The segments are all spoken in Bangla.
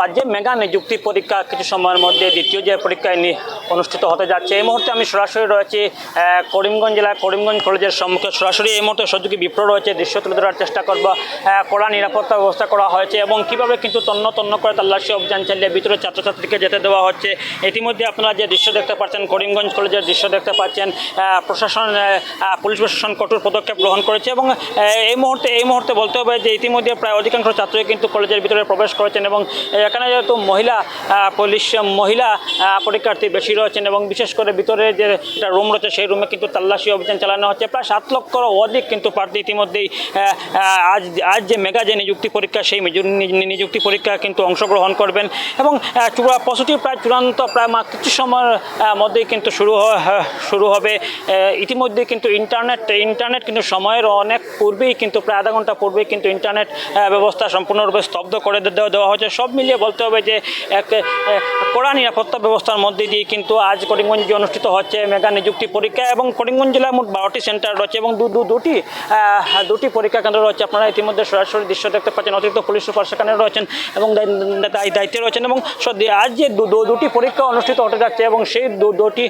রাজ্যে মেগা নিযুক্তি পরীক্ষা কিছু সময়ের মধ্যে দ্বিতীয় যে পরীক্ষায় অনুষ্ঠিত হতে যাচ্ছে। এই মুহূর্তে আমি সরাসরি রয়েছি করিমগঞ্জ জেলার করিমগঞ্জ কলেজের সম্মুখে। সরাসরি এই মুহূর্তে সহযোগী বিপ্র রয়েছে, দৃশ্য তুলে ধরার চেষ্টা করব। কড়া নিরাপত্তা ব্যবস্থা করা হয়েছে এবং কীভাবে কিন্তু তন্ন তন্ন করে তল্লাশি অভিযান চালিয়ে ভিতরে ছাত্রছাত্রীকে যেতে দেওয়া হচ্ছে, ইতিমধ্যে আপনারা যে দৃশ্য দেখতে পাচ্ছেন, করিমগঞ্জ কলেজের দৃশ্য দেখতে পাচ্ছেন প্রশাসন পুলিশ প্রশাসন কঠোর পদক্ষেপ গ্রহণ করেছে এবং এই মুহূর্তে এই মুহূর্তে বলতে হবে যে ইতিমধ্যে প্রায় অধিকাংশ ছাত্রই কিন্তু কলেজের ভিতরে প্রবেশ করেছেন এবং এখানে যেহেতু মহিলা পুলিশ মহিলা পরীক্ষার্থী বেশি রয়েছেন এবং বিশেষ করে ভিতরে যে একটা রুম রয়েছে সেই রুমে কিন্তু তল্লাশি অভিযান চালানো হচ্ছে। প্রায় সাত লক্ষর অধিক কিন্তু প্রার্থী ইতিমধ্যেই আজ আজ যে মেগা যে নিযুক্তি পরীক্ষা, সেই নিযুক্তি পরীক্ষা কিন্তু অংশগ্রহণ করবেন এবং চূড়া প্রস্তুতি প্রায় চূড়ান্ত প্রায় মাত্র কিছু সময়ের মধ্যেই কিন্তু শুরু শুরু হবে। ইতিমধ্যে কিন্তু ইন্টারনেট ইন্টারনেট কিন্তু সময়ের অনেক পূর্বেই কিন্তু, প্রায় আধা ঘণ্টা পূর্বেই কিন্তু ইন্টারনেট ব্যবস্থা সম্পূর্ণরূপে স্তব্ধ করে দেওয়া হয়েছে। সব মিলিয়ে বলতে হবে যে এক কড়া নিরাপত্তা ব্যবস্থার মধ্যে দিয়ে কিন্তু আজ করিমগঞ্জে অনুষ্ঠিত হচ্ছে মেগা নিযুক্তি পরীক্ষা এবং করিমগঞ্জ জেলায় মোট বারোটি সেন্টার রয়েছে এবং দু দুটি দুটি পরীক্ষা কেন্দ্র রয়েছে। আপনারা ইতিমধ্যে সরাসরি দৃশ্য দেখতে পাচ্ছেন। অতিরিক্ত পুলিশ সুপার সেখানে রয়েছেন এবং দায়- দায়- দায়িত্বে রয়েছেন এবং আজ যে দুটি পরীক্ষা অনুষ্ঠিত হতে যাচ্ছে এবং সেই দুটি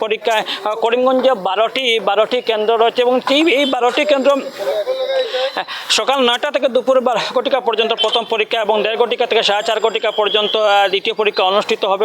পরীক্ষায় করিমগঞ্জে বারোটি বারোটি কেন্দ্র রয়েছে এবং এই বারোটি কেন্দ্র সকাল নয়টা থেকে দুপুর বারো কোটিকা পর্যন্ত প্রথম পরীক্ষা এবং দেড় কোটিকা থেকে সাড়ে চার কোটিকা পর্যন্ত দ্বিতীয় পরীক্ষা অনুষ্ঠিত হবে।